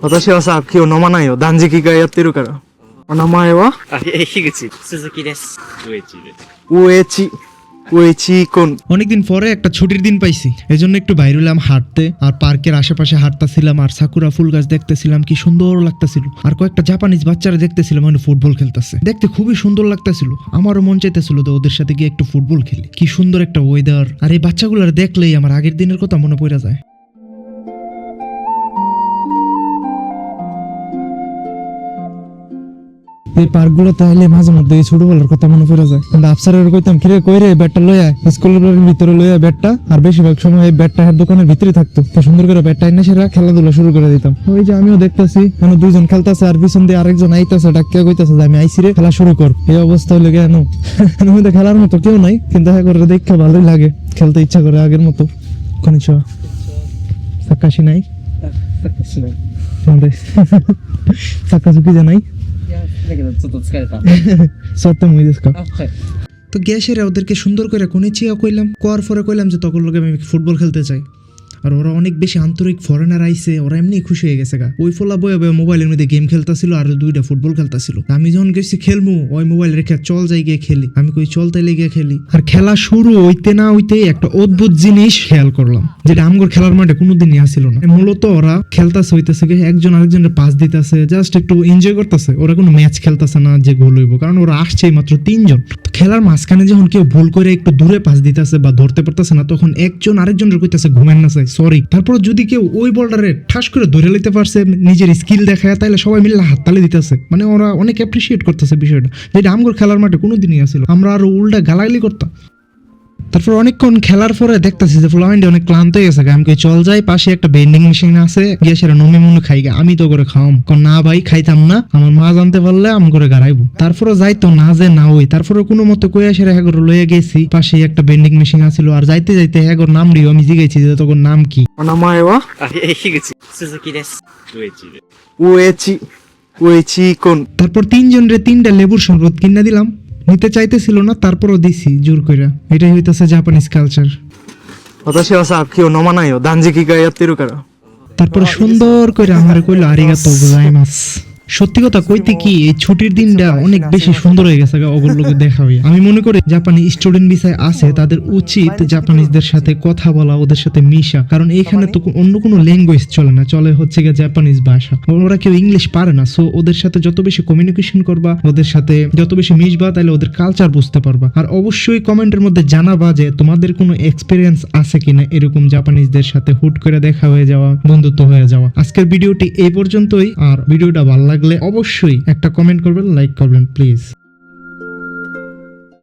私はさ、今日飲まないよ。断食会やってるから。お名前はあ、え、樋口。鈴木です。上地です。ウエチ。ウエチコン。 অনেকদিন পরে একটা ছুটির দিন পাইছি এজন্য একটু বাইরে হলাম হাঁটতে আর পার্কের আশেপাশে হাঁটতেছিলাম আর সাকুরা ফুল গাছ দেখতেছিলাম কি সুন্দর লাগতেছিল আর কয়েকটা জাপানিজ বাচ্চারা দেখতেছিলাম মানে ফুটবল খেলতেছে দেখতে খুবই সুন্দর লাগতেছিল আমারও মন চাইতেছিল তো ওদের সাথে গিয়ে একটু ফুটবল খেলি কি সুন্দর একটা ওয়েদার আর এই বাচ্চাগুলোর দেখলেই আমার আগের দিনের কথা মনে পড়ে যায় এই পার্কগুলো তাইলে মাঝে মধ্যে এই ছোটবেলার কথা মনে পড়ে যায়। কিন্তু আফসারের কইতাম কিরে কই রে ব্যাটটা লইয়া স্কুলের ভিতরে লইয়া ব্যাটটা আর বেশিরভাগ সময় এই ব্যাটটা হাত দোকানের ভিতরে থাকতো। তো সুন্দর করে ব্যাটটা এনে সেরা খেলাধুলা শুরু করে দিতাম। ওই যে আমিও দেখতেছি কেন দুইজন খেলতেছে আর পিছন দিয়ে আরেকজন আইতাছে ডাকিয়া কইতাছে যে আমি আইসি রে খেলা শুরু কর। এই অবস্থা হলে কেন মধ্যে খেলার মতো কেউ নাই কিন্তু দেখা করে দেখতে ভালোই লাগে। খেলতে ইচ্ছা করে আগের মতো। কোন ছ সাকাশি নাই? সাকাশি নাই। সাকাশি জানাই? だけど、ちょっと疲れた。 সত্য মুই দেশあ、はい。 তো গ্যাসের ওদেরকে সুন্দর করে কোনে চিয়া কইলাম কোয়ার পরে কইলাম যে তখন লোকে আমি ফুটবল খেলতে চাই আর ওরা অনেক বেশি আন্তরিক ফরেনার আইছে, ওরা এমনি খুশি হয়ে গেছে গা। ওই ফোলা বয়ে বয়ে মোবাইলের মধ্যে গেম খেলতেছিল আর দুইটা ফুটবল খেলতেছিল। আমি যখন গেছি খেলমু ওই মোবাইল রেখে চল যাই গিয়ে খেলি। আমি কই, চল তাইলে গিয়ে খেলি। আর খেলা শুরু হইতে না হইতে একটা অদ্ভুত জিনিস খেয়াল করলাম, যেটা আমগর খেলার মাঠে কোনোদিনই আসিল না। মূলত ওরা খেলতেছে, হইতেছে একজন আরেকজনের পাস দিতেছে জাস্ট একটু এনজয় করতেছে। ওরা কোনো ম্যাচ খেলতেছে না যে গোল হইব, কারণ ওরা আসছেই মাত্র তিনজন। খেলার মাঝখানে যখন কেউ ভুল করে একটু দূরে পাস দিতেছে বা ধরতে পারতেছে না, তখন একজন আরেকজনের কইতেছে ঘুমেন না চাই। সরি। তারপর যদি কেউ ওই বলটারে ঠাস করে ধরে নিতে পারছে, নিজের স্কিল দেখায় তাহলে সবাই মিলে হাততালি দিতেছে। মানে ওরা অনেক অ্যাপ্রিসিয়েট করতেছে বিষয়টা। যেটা আমগর খেলার মাঠে কোনোদিনই আসলো আমরা আরও উল্টা গালাগালি করতাম। তারপর অনেকক্ষণ খেলার পরে দেখতেছি যে ফুলামাইন্ডি অনেক ক্লান্ত হয়ে গেছে আমি চল যাই পাশে একটা বেন্ডিং মেশিন আছে গিয়ে সেটা নমি মনে খাই আমি তো করে খাওয়াম। কারণ না ভাই খাইতাম না। আমার মা জানতে পারলে আমি করে গাড়াইবো। তারপরে যাই তো না যে না ওই। তারপরে কোনো মতো কয়ে সেরে হ্যাগর লয়ে গেছি। পাশে একটা বেন্ডিং মেশিন আছিল। আর যাইতে যাইতে হ্যাগর নাম দিও আমি জিগেছি যে তখন নাম কি? তারপর তিনজন রে তিনটা লেবুর শরবত কিনা দিলাম। নিতে চাইতেছিল না তারপরও দিছি জোর কইরা এটাই হইতাছে জাপানিজ কালচার 私はさ、今日飲まないよ。断食会やってるから。 তারপরে সুন্দর করে আমার কইলো আরিগাতো গোজাইমাস সত্যি কথা কইতে কি এই ছুটির দিনটা অনেক বেশি সুন্দর হয়ে গেছে গা ওগুলোকে দেখা হয়ে আমি মনে করি জাপানি স্টুডেন্ট ভিসায় আছে তাদের উচিত জাপানিজদের সাথে কথা বলা ওদের সাথে মিশা কারণ এখানে তো অন্য কোনো ল্যাঙ্গুয়েজ চলে না চলে হচ্ছে গিয়ে জাপানিজ ভাষা। ওরা কেউ ইংলিশ পারে না সো ওদের সাথে যত বেশি কমিউনিকেশন করবা ওদের সাথে যত বেশি মিশবা তাহলে ওদের কালচার বুঝতে পারবা। আর অবশ্যই কমেন্টের মধ্যে জানাবা যে তোমাদের কোনো এক্সপিরিয়েন্স আছে কিনা এরকম জাপানিজদের সাথে হুট করে দেখা হয়ে যাওয়া বন্ধুত্ব হয়ে যাওয়া। আজকের ভিডিওটি এই পর্যন্তই আর ভিডিওটা ভালো লাগলে অবশ্যই একটা কমেন্ট করবেন লাইক করবেন প্লিজ